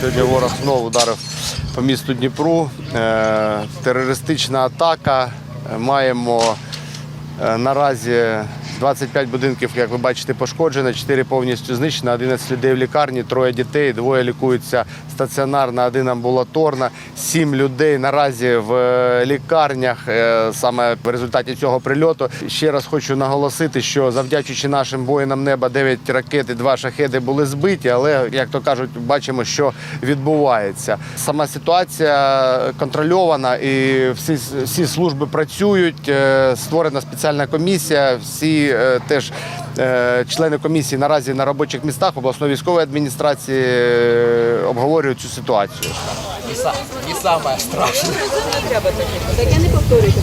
Сьогодні ворог знову ударив по місту Дніпру. Е, Терористична атака. Маємо е, наразі 25 будинків, як ви бачите, пошкоджено, 4 повністю знищено, 11 людей в лікарні, троє дітей, двоє лікуються стаціонарно, один амбулаторно, 7 людей наразі в е, лікарнях е, саме в результаті цього прильоту. Ще раз хочу наголосити, що завдячуючи нашим воїнам неба 9 ракет і 2 шахеди були збиті, але як то кажуть, бачимо, що відбувається. Сама ситуація контрольована і всі, всі служби працюють. е, Створена спеціальна комісія. Всі е, теж е, члени комісії наразі на робочих містах обласної військової адміністрації е, обговорюють цю ситуацію. Не, са- не самое страшное. Таке не повторюйте.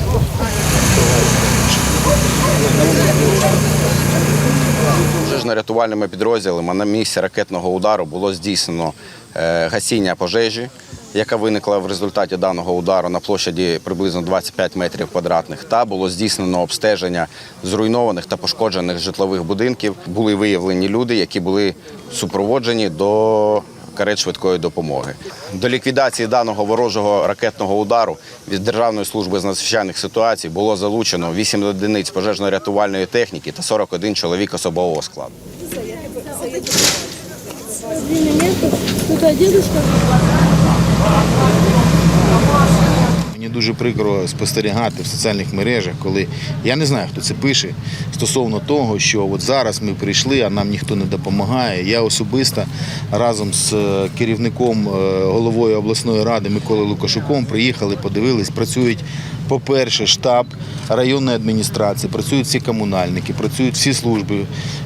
Пожежно-рятувальними підрозділами на місці ракетного удару було здійснено гасіння пожежі, яка виникла в результаті даного удару на площаді приблизно 25 метрів квадратних. Та було здійснено обстеження зруйнованих та пошкоджених житлових будинків. Були виявлені люди, які були супроводжені до карет швидкої допомоги. До ліквідації даного ворожого ракетного удару від Державної служби з надзвичайних ситуацій було залучено 8 одиниць пожежно-рятувальної техніки та 41 чоловік особового складу. Тут дедушка. Мені дуже прикро спостерігати в соціальних мережах, коли я не знаю, хто це пише стосовно того, що от зараз ми прийшли, а нам ніхто не допомагає. Я особисто разом з е, керівником е, головою обласної ради Миколою Лукашуком приїхали, подивились, працюють. По-перше, штаб районної адміністрації, працюють всі комунальники, працюють всі служби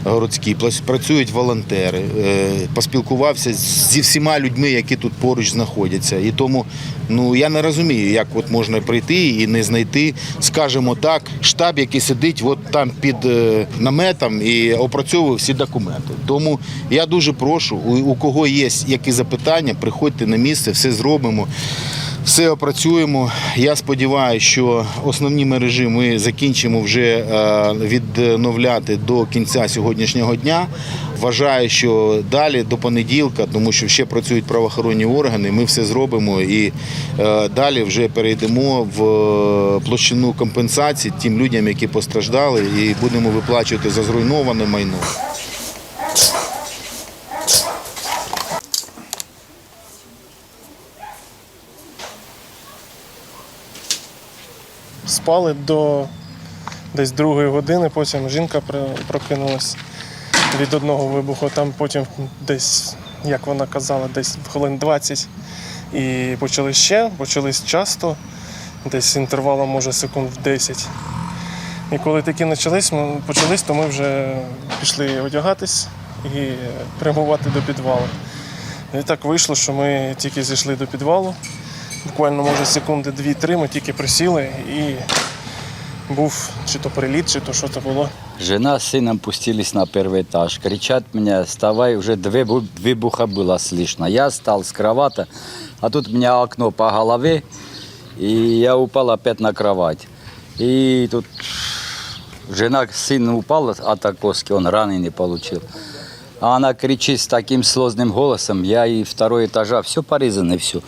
городські, працюють волонтери. Е, Поспілкувався зі всіма людьми, які тут поруч знаходяться. І тому ну я не розумію, як от можна прийти і не знайти, скажімо так, штаб, який сидить от там під е, наметом і опрацьовує всі документи. Тому я дуже прошу, у кого є які запитання, приходьте на місце, все зробимо. Все опрацюємо. Я сподіваюся, що основні мережі ми закінчимо вже е, відновляти до кінця сьогоднішнього дня. Вважаю, що далі до понеділка, тому що ще працюють правоохоронні органи. Ми все зробимо і е, далі вже перейдемо в е, площину компенсації тим людям, які постраждали, і будемо виплачувати за зруйноване майно. Спали до десь другої години, потім жінка прокинулась від одного вибуху, там потім десь, як вона казала, десь хвилин 20. І почали ще, почались часто, десь інтервалом, може, секунд в 10. І коли такі почались, почались, то ми вже пішли одягатись і прямувати до підвалу. І так вийшло, що ми тільки зійшли до підвалу Буквально, може, секунди 2-3 ми тільки присіли і був чи то приліт, чи то що то було. Жена с сыном пустились на первый этаж. Кричат меня, вставай, уже две бу- выбуха было слышно. Я встал с кровати, а тут у меня окно по голове, и я упал опять на кровать. И тут жена, сын упал от окоски, он раненый получил. А она кричит с таким сложным голосом, я и второй этажа, все порезано, все.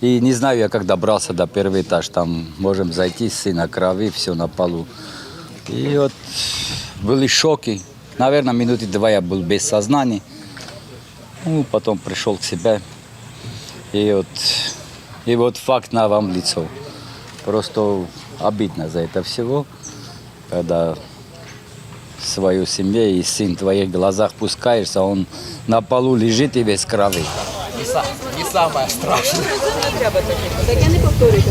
И не знаю я, как добрался до первого этаж, там можем зайти, сына крови, все на полу. И вот были шоки. Наверное, минуты два я был без сознания. Ну, потом пришел к себе. И вот, и вот факт на вам лицо. Просто обидно за это всего, когда свою семью и сын в твоих глазах пускаешься, он на полу лежит и без крови. Са- не самое страшное. Так я не повторюю повторюйте.